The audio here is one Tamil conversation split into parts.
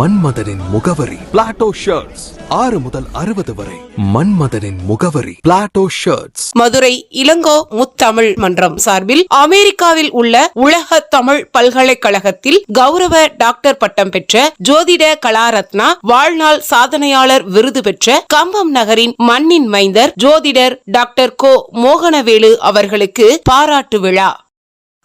மன்மதனின் முகவரி. பிளாட்டோ ஷர்ட்ஸ் ஆறு முதல் அறுபது வரை. மன்மதனின் முகவரி. பிளாட்டோ ஷர்ட்ஸ் மதுரை இளங்கோ முத்தமிழ் மன்றம் சார்பில் அமெரிக்காவில் உள்ள உலக தமிழ் பல்கலைக்கழகத்தில் கௌரவ டாக்டர் பட்டம் பெற்ற ஜோதிட கலாரத்னா வாழ்நாள் சாதனையாளர் விருது பெற்ற கம்பம் நகரின் மண்ணின் மைந்தர் ஜோதிடர் டாக்டர் கோ மோகனவேலு அவர்களுக்கு பாராட்டு விழா.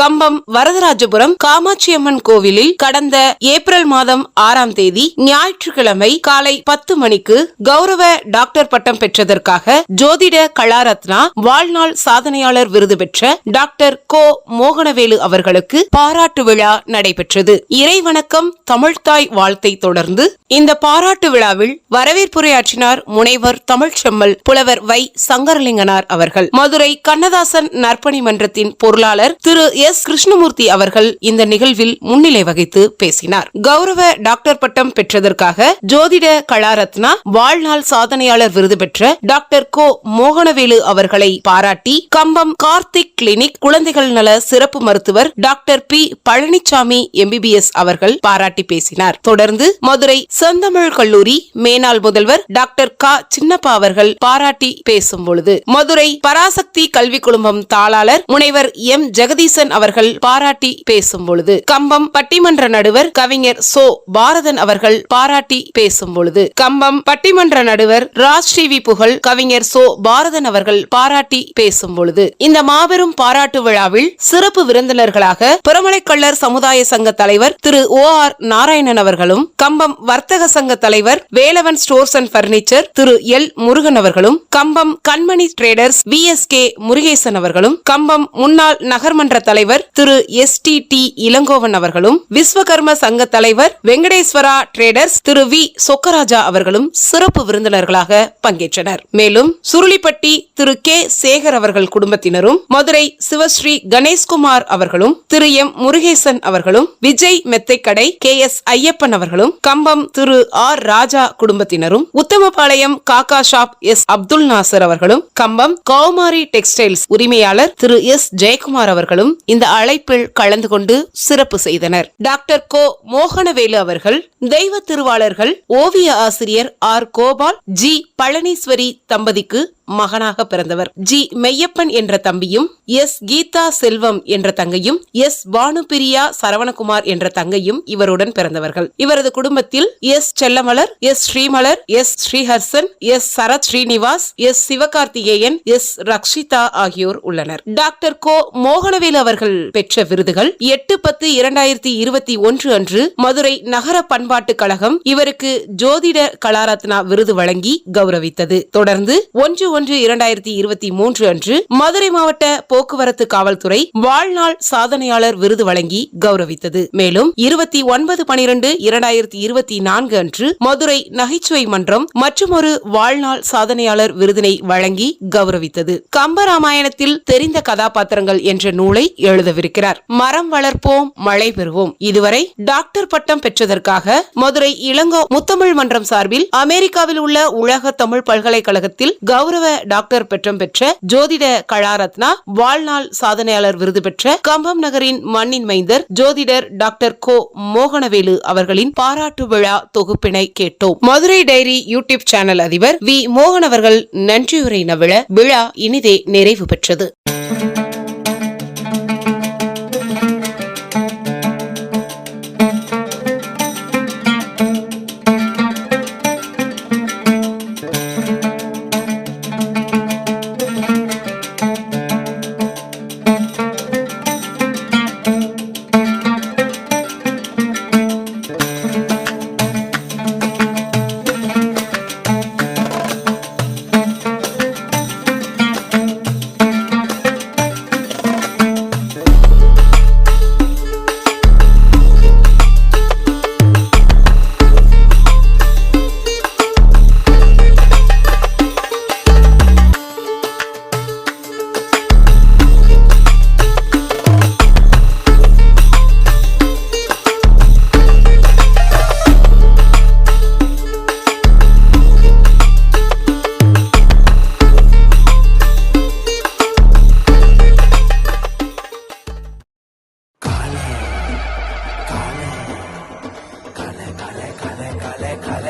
கம்பம் வரதராஜபுரம் காமாட்சியம்மன் கோவிலில் கடந்த ஏப்ரல் மாதம் ஆறாம் தேதி ஞாயிற்றுக்கிழமை காலை பத்து மணிக்கு கௌரவ டாக்டர் பட்டம் பெற்றதற்காக ஜோதிட கலாரத்னா வாழ்நாள் சாதனையாளர் விருது பெற்ற டாக்டர் கோ மோகனவேலு அவர்களுக்கு பாராட்டு விழா நடைபெற்றது. இறைவணக்கம் தமிழ்தாய் வாழ்த்தை தொடர்ந்து இந்த பாராட்டு விழாவில் வரவேற்புரையாற்றினார் முனைவர் தமிழ்ச்செம்மல் புலவர் வை சங்கரலிங்கனார் அவர்கள். மதுரை கண்ணதாசன் நற்பணி மன்றத்தின் பொருளாளர் திரு எஸ். கிருஷ்ணமூர்த்தி அவர்கள் இந்த நிகழ்வில் முன்னிலை வகித்து பேசினார். கௌரவ டாக்டர் பட்டம் பெற்றதற்காக ஜோதிட கலாரத்னா வாழ்நாள் சாதனையாளர் விருது பெற்ற டாக்டர் கோ. மோகனவேலு அவர்களை பாராட்டி கம்பம் கார்த்திக் கிளினிக் குழந்தைகள் நல சிறப்பு மருத்துவர் டாக்டர் பி. பழனிசாமி எம்பிபிஎஸ் அவர்கள் பாராட்டி பேசினார். தொடர்ந்து மதுரை செந்தமிழ் கல்லூரி மேனாள் முதல்வர் டாக்டர் க. சின்னப்பா அவர்கள் பாராட்டி பேசும் பொழுது மதுரை பராசக்தி கல்வி குழுமம் தாளாளர் முனைவர் எம். ஜெகதீசன் அவர்கள் பாராட்டி பேசும் பொழுது கம்பம் பட்டிமன்ற நடுவர் கவிஞர் சோ. பாரதன் அவர்கள் பாராட்டி பேசும் பொழுது கம்பம் பட்டிமன்ற நடுவர் ராஜ் டிவி புகழ் கவிஞர் சோ. பாரதன் அவர்கள் பாராட்டி பேசும் பொழுது இந்த மாபெரும் பாராட்டு விழாவில் சிறப்பு விருந்தினர்களாக புறமலைக்கள்ளர் சமுதாய சங்க தலைவர் திரு. ஓ. ஆர். நாராயணன் அவர்களும் கம்பம் வர்த்தக சங்க தலைவர் Velavan stores and furniture Thiru. L. Murugan அவர்களும் Cumbum Kanmani traders V. S. K. Murugesan அவர்களும் கம்பம் முன்னாள் நகர்மன்ற தலைவர் Thiru S D D Ilangovan அவர்களும் விஸ்வகர்ம சங்க தலைவர் வெங்கடேஸ்வரா டிரேடர்ஸ் திரு வி. சொக்கராஜா அவர்களும் சிறப்பு விருந்தினர்களாக பங்கேற்றனர். மேலும் சுருளிப்பட்டி திரு கே. சேகர் அவர்கள் குடும்பத்தினரும் மதுரை சிவஸ்ரீ கணேஷ்குமார் அவர்களும் திரு எம். முருகேசன் அவர்களும் விஜய் மெத்தைக்கடை கே. எஸ். ஐயப்பன் அவர்களும் கம்பம் திரு ஆர். ராஜா குடும்பத்தினரும் உத்தமபாளையம் காக்கா ஷாப் எஸ். அப்துல் நாசர் அவர்களும் கம்பம் கௌமாரி டெக்ஸ்டைல்ஸ் உரிமையாளர் திரு எஸ். ஜெயக்குமார் அவர்களும் இந்த அழைப்பில் கலந்து கொண்டு சிறப்பு செய்தனர். டாக்டர் கோ. மோகனவேலு அவர்கள் தெய்வ திருவாளர்கள் ஓவிய ஆசிரியர் ஆர். கோபால் ஜி. பழனீஸ்வரி தம்பதிக்கு மகனாக பிறந்தவர். ஜி. மெய்யப்பன் என்ற தம்பியும் எஸ். கீதா செல்வம் என்ற தங்கையும் எஸ். பானுபிரியா சரவணகுமார் என்ற தங்கையும் இவருடன் பிறந்தவர்கள். இவரது குடும்பத்தில் S. Sellamalar S. Srimalar S. Sriharshan S. Sarath Srinivas S. Sivakarthikeyan S. Rakshitha ஆகியோர் உள்ளனர். டாக்டர் கோ. மோகனவேல் அவர்கள் பெற்ற விருதுகள் எட்டு பத்து இரண்டாயிரத்தி இருபத்தி ஒன்று அன்று மதுரை நகர பண்பாட்டு கழகம் இவருக்கு ஜோதிட கலாரத்னா விருது வழங்கி கௌரவித்தது. தொடர்ந்து ஒன்று ஒன்று இரண்டாயிரத்தி இருபத்தி மூன்று அன்று மதுரை மாவட்ட போக்குவரத்து காவல்துறை வாழ்நாள் சாதனையாளர் விருது வழங்கி கௌரவித்தது. மேலும் இருபத்தி ஒன்பது பனிரெண்டு இரண்டாயிரத்தி இருபத்தி நான்கு அன்று மதுரை நகைச்சுவை மன்றம் மற்றொரு வாழ்நாள் சாதனையாளர் விருதினை வழங்கி கௌரவித்தது. கம்பராமாயணத்தில் தெரிந்த கதாபாத்திரங்கள் என்ற நூலை எழுதவிருக்கிறார். மரம் வளர்ப்போம் மழை பெறுவோம். இதுவரை டாக்டர் பட்டம் பெற்றதற்காக மதுரை இளங்கோ முத்தமிழ் மன்றம் சார்பில் அமெரிக்காவில் உள்ள உலக தமிழ் பல்கலைக்கழகத்தில் கௌரவ டாக்டர் பட்டம் பெற்ற ஜோதிட கலாரத்னா வாழ்நாள் சாதனையாளர் விருது பெற்ற கம்பம் நகரின் மண்ணின் மைந்தர் ஜோதிடர் டாக்டர் கோ மோகனவேலு அவர்களின் பாராட்டு விழா தொகுப்பினை கேட்டோம். மதுரை டைரி யூடியூப் சேனல் அதிபர் வி மோகன் அவர்கள் நன்றியுரை நவிழ விழா இனிதே நிறைவு பெற்றது.